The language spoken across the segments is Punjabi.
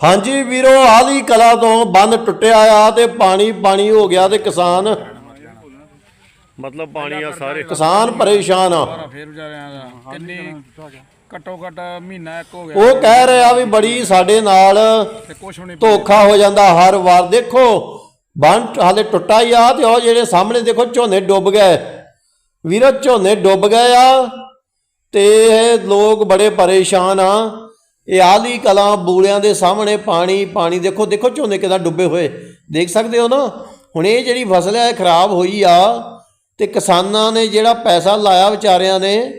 ਹਾਂਜੀ ਵੀਰੋ ਆਲੀ ਕਲਾ ਤੋਂ ਬੰਨ ਟੁੱਟਿਆ ਆ ਤੇ ਪਾਣੀ ਪਾਣੀ ਹੋ ਗਿਆ ਤੇ ਕਿਸਾਨ ਮਤਲਬ ਪਾਣੀ ਆ ਸਾਰੇ। ਕਿਸਾਨ ਪਰੇਸ਼ਾਨ ਆ। ਫੇਰ ਵਿਚਾਰਿਆਂ ਦਾ ਕਿੰਨੀ ਘੱਟੋ ਘੱਟ ਮਹੀਨਾ ਇੱਕ ਹੋ ਗਿਆ। ਉਹ ਕਹਿ ਰਿਹਾ ਵੀ ਬੜੀ ਸਾਡੇ ਨਾਲ ਤੇ ਕੁਛ ਵੀ ਨਹੀਂ ਧੋਖਾ ਹੋ ਜਾਂਦਾ ਹਰ ਵਾਰ। ਦੇਖੋ ਬੰਨ ਹਾਲੇ ਟੁੱਟਾ ਹੀ ਆ ਤੇ ਉਹ ਜਿਹੜੇ ਸਾਹਮਣੇ ਦੇਖੋ ਝੋਨੇ ਡੁੱਬ ਗਏ। ਵੀਰੋ ਝੋਨੇ ਡੁੱਬ ਗਏ ਆ ਤੇ ਇਹ ਲੋਕ ਬੜੇ ਪਰੇਸ਼ਾਨ ਆ। ਇਹ ਆਲੀ ਕਲਾਂ ਬੂਲਿਆਂ ਦੇ ਸਾਹਮਣੇ ਪਾਣੀ ਪਾਣੀ ਦੇਖੋ ਦੇਖੋ ਝੋਨੇ ਕਿਦਾਂ ਡੁੱਬੇ ਹੋਏ। ਦੇਖ ਸਕਦੇ ਹੋ ਨਾ? ਹੁਣ ਇਹ ਜਿਹੜੀ ਫਸਲ ਹੈ ਖਰਾਬ ਹੋਈ ਆ ਤੇ ਕਿਸਾਨਾਂ ਨੇ ਜਿਹੜਾ ਪੈਸਾ ਲਾਇਆ ਵਿਚਾਰਿਆਂ ਨੇ,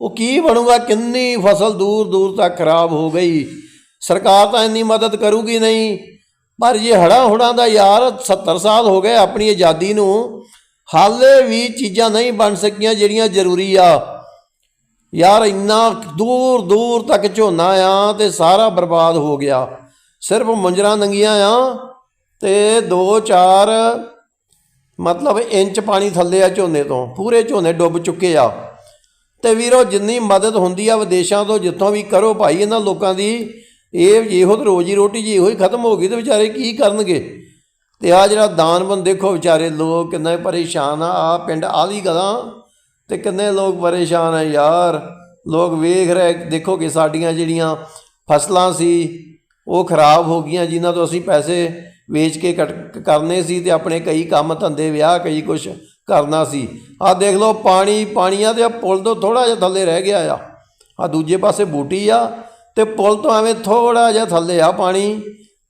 ਉਹ ਕੀ ਬਣੂਗਾ? ਕਿੰਨੀ ਫਸਲ ਦੂਰ ਦੂਰ ਤੱਕ ਖਰਾਬ ਹੋ ਗਈ। ਸਰਕਾਰ ਤਾਂ ਇੰਨੀ ਮਦਦ ਕਰੂਗੀ ਨਹੀਂ। ਪਰ ਇਹ ਹੜਾ ਹੁੜਾਂ ਦਾ ਯਾਰ 70 ਸਾਲ ਹੋ ਗਏ ਆਪਣੀ ਆਜ਼ਾਦੀ ਨੂੰ, ਹਾਲੇ ਵੀ ਚੀਜ਼ਾਂ ਨਹੀਂ ਬਣ ਸਕੀਆਂ ਜਿਹੜੀਆਂ ਜ਼ਰੂਰੀ ਆ। ਯਾਰ ਇੰਨਾ ਦੂਰ ਦੂਰ ਤੱਕ ਝੋਨਾ ਆ ਤੇ ਸਾਰਾ ਬਰਬਾਦ ਹੋ ਗਿਆ। ਸਿਰਫ ਮੁੰਜਰਾਂ ਨੰਗੀਆਂ ਆ ਤੇ 2-4 ਮਤਲਬ ਇੰਚ ਪਾਣੀ ਥੱਲੇ ਆ ਝੋਨੇ ਤੋਂ, ਪੂਰੇ ਝੋਨੇ ਡੁੱਬ ਚੁੱਕੇ ਆ। ਤੇ ਵੀਰੋ, ਜਿੰਨੀ ਮਦਦ ਹੁੰਦੀ ਆ ਵਿਦੇਸ਼ਾਂ ਤੋਂ, ਜਿੱਥੋਂ ਵੀ ਕਰੋ ਭਾਈ, ਇਹਨਾਂ ਲੋਕਾਂ ਦੀ ਇਹ ਇਹੋ ਤੇ ਰੋਜੀ ਰੋਟੀ ਜੀ ਇਹੋ ਹੀ ਖਤਮ ਹੋ ਗਈ ਤੇ ਵਿਚਾਰੇ ਕੀ ਕਰਨਗੇ? ਤੇ ਆ ਜਿਹੜਾ ਦਾਨਬੰਦ ਦੇਖੋ ਵਿਚਾਰੇ, ਲੋਕ ਕਿੰਨਾ ਪਰੇਸ਼ਾਨ ਆ ਆ ਪਿੰਡ ਆਲੀ ਗਲਾਂ। ਤੇ ਕਿੰਨੇ ਲੋਕ ਪਰੇਸ਼ਾਨ ਆ ਯਾਰ। ਲੋਕ ਵੇਖ ਰਹੇ, ਦੇਖੋ ਕਿ ਸਾਡੀਆਂ ਜਿਹੜੀਆਂ ਫਸਲਾਂ ਸੀ, ਉਹ ਖਰਾਬ ਹੋ ਗਈਆਂ, ਜਿਨ੍ਹਾਂ ਤੋਂ ਅਸੀਂ ਪੈਸੇ ਵੇਚ ਕੇ ਕੱਟ- ਕਰਨੇ ਸੀ ਤੇ ਆਪਣੇ ਕਈ ਕੰਮ ਧੰਦੇ, ਵਿਆਹ ਕਈ ਕੁਝ ਕਰਨਾ ਸੀ। ਆ ਦੇਖ ਲਓ, ਪਾਣੀ, ਪਾਣੀਆਂ ਦੇ ਪੁਲ ਤੋਂ ਥੋੜਾ ਜਿਹਾ ਥੱਲੇ ਰਹਿ ਗਿਆ ਆ। ਆ ਦੂਜੇ ਪਾਸੇ ਬੂਟੀ ਆ ਤੇ ਪੁਲ ਤੋਂ ਐਵੇਂ ਥੋੜਾ ਜਿਹਾ ਥੱਲੇ ਆ ਪਾਣੀ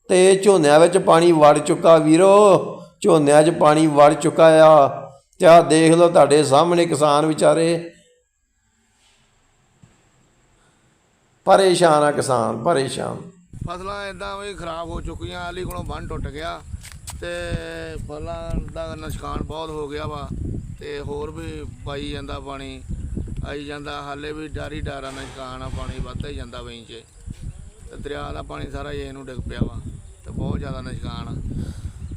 ਤੇ ਝੋਨਿਆਂ ਵਿੱਚ ਪਾਣੀ ਵੜ ਚੁੱਕਾ ਵੀਰੋ। ਝੋਨਿਆਂ 'ਚ ਪਾਣੀ ਵੜ ਚੁੱਕਾ ਆ। ਤੇ ਆ ਦੇਖ ਲਓ ਤੁਹਾਡੇ ਸਾਹਮਣੇ ਕਿਸਾਨ ਵਿਚਾਰੇ। ਪਰੇਸ਼ਾਨ ਆ ਕਿਸਾਨ, ਪਰੇਸ਼ਾਨ। ਫਸਲਾਂ ਇਦਾਂ ਵੀ ਖਰਾਬ ਹੋ ਚੁੱਕੀਆਂ, ਆਲੀ ਕੋਲੋਂ ਬੰਨ ਟੁੱਟ ਗਿਆ ਤੇ ਫਲਾਂ ਦਾ ਨੁਕਸਾਨ ਬਹੁਤ ਹੋ ਗਿਆ ਵਾ ਤੇ ਹੋਰ ਵੀ ਪਾਈ ਜਾਂਦਾ ਪਾਣੀ, ਆਈ ਜਾਂਦਾ, ਹਾਲੇ ਵੀ ਡਾਰੀ ਡਾਰਾ ਨੁਕਸਾਨ ਆ ਪਾਣੀ, ਵੱਧਦਾ ਹੀ ਜਾਂਦਾ ਵੇਂ 'ਚ। ਤੇ ਦਰਿਆ ਦਾ ਪਾਣੀ ਸਾਰਾ ਹੀ ਇਹਨੂੰ ਡਿੱਗ ਪਿਆ ਵਾ ਤੇ ਬਹੁਤ ਜ਼ਿਆਦਾ ਨੁਕਸਾਨ ਆ।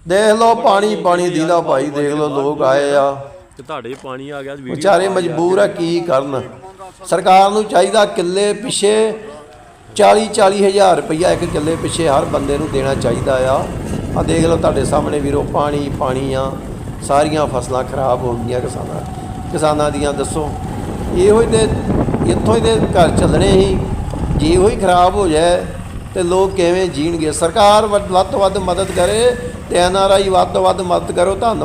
ਦੇਖ ਲਓ ਪਾਣੀ ਪਾਣੀ ਦੀਦਾ ਭਾਈ ਦੇਖ ਲਓ ਲੋਕ ਆਏ ਆ। ਤੇ ਤੁਹਾਡੇ ਪਾਣੀ ਆ ਗਿਆ ਵੀਡੀਓ ਵਿਚਾਰੇ ਮਜਬੂਰ ਆ ਕੀ ਕਰਨ। ਸਰਕਾਰ ਨੂੰ ਚਾਹੀਦਾ ਕਿੱਲੇ ਪਿੱਛੇ 40 40 ਹਜ਼ਾਰ ਰੁਪਈਆ ਇੱਕ ਕਿੱਲੇ ਪਿੱਛੇ ਹਰ ਬੰਦੇ ਨੂੰ ਦੇਣਾ ਚਾਹੀਦਾ ਆ। ਆ ਦੇਖ ਲਓ ਤੁਹਾਡੇ ਸਾਹਮਣੇ ਵੀਰੋ ਪਾਣੀ ਪਾਣੀ ਆ। ਸਾਰੀਆਂ ਫਸਲਾਂ ਖਰਾਬ ਹੋ ਗਈਆਂ ਕਿਸਾਨਾਂ ਕਿਸਾਨਾਂ ਦੀਆਂ ਦੱਸੋ। ਇਹੋ ਹੀ ਤੇ ਇੱਥੋਂ ਹੀ ਤੇ ਘਰ ਚੱਲਣੇ ਸੀ। ਜੇ ਇਹੋ ਹੀ ਖਰਾਬ ਹੋ ਜਾਏ ਤੇ ਲੋਕ ਕਿਵੇਂ ਜੀਣਗੇ? ਸਰਕਾਰ ਵੱਧ ਵੱਧ ਤੋਂ ਵੱਧ ਮਦਦ ਕਰੇ ਤੇ ਐਨ ਆਰ ਆਈ ਵੱਧ ਤੋਂ ਵੱਧ ਮਦਦ ਕਰੋ। ਧੰਨਵਾਦ।